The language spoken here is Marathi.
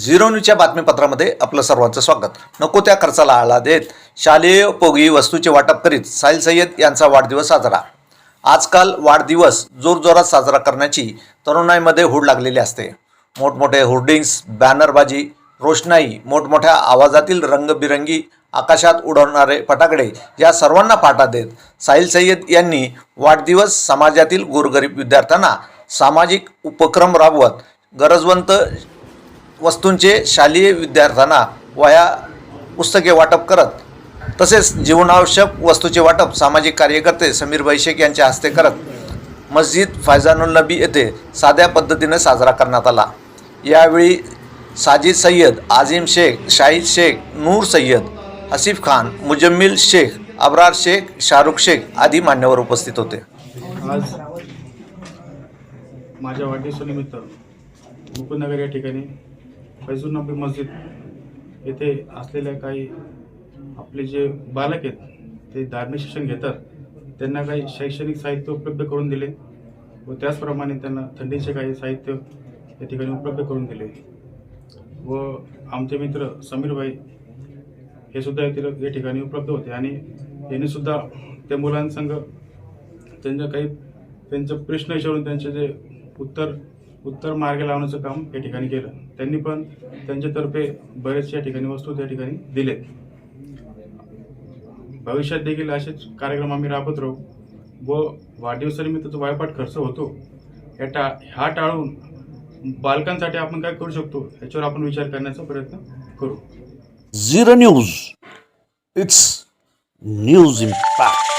झिरो न्यूजच्या बातमीपत्रामध्ये आपलं सर्वांचं स्वागत. नको त्या खर्चाला आळा देत शालेय उपयोगी वस्तूचे वाटप करीत साहिल सय्यद यांचा वाढदिवस साजरा. आजकाल वाढदिवस जोरजोरात साजरा करण्याची तरुणाईमध्ये हूड लागलेली असते. मोठमोठे होर्डिंग्स बॅनरबाजी रोषणाई मोठमोठ्या आवाजातील रंगबिरंगी आकाशात उडवणारे फटाकडे या सर्वांना पाठा देत साहिल सय्यद यांनी वाढदिवस समाजातील गोरगरीब विद्यार्थ्यांना सामाजिक उपक्रम राबवत गरजवंत वस्तूंचे शालेय विद्यार्थ्यांना वह्या पुस्तके वाटप करत तसेच जीवनावश्यक वस्तूचे वाटप सामाजिक कार्यकर्ते समीर शेख यांच्या हस्ते करत मस्जिद फायजानुल नबी येथे साध्या पद्धतीने साजरा करण्यात आला. यावेळी साजिद सय्यद आझिम शेख शाहिद शेख नूर सय्यद आसिफ खान मुजम्मिल शेख अब्रार शेख शाहरुख शेख आदी मान्यवर उपस्थित होते. आज माझ्या वाढदिवसानिमित्त मुकुंदनगर या ठिकाणी फैजूल नबी मस्जिद येथे असलेल्या काही आपले जे बालक आहेत ते धार्मिक शिक्षण घेतात. त्यांना काही शैक्षणिक साहित्य उपलब्ध करून दिले व त्याचप्रमाणे त्यांना थंडीचे काही साहित्य या ठिकाणी उपलब्ध करून दिले. व आमचे मित्र समीरभाई हे सुद्धा येथील या ठिकाणी उपलब्ध होते आणि यांनीसुद्धा त्या मुलांसंग त्यांच्या काही त्यांचं प्रश्न विचारून त्यांचे जे उत्तर उत्तर मार्ग लावण्याचं काम या ठिकाणी केलं. त्यांनी पण त्यांच्यातर्फे बरेचशा ठिकाणी वस्तू त्या ठिकाणी दिलेत. भविष्यात देखील असेच कार्यक्रम आम्ही राबत राहू व वाढदिवसानिमित्त जो वायपाट खर्च होतो. या टा हा टाळून बालकांसाठी आपण काय करू शकतो याच्यावर आपण विचार करण्याचा प्रयत्न करू. Zero news. It's news impact.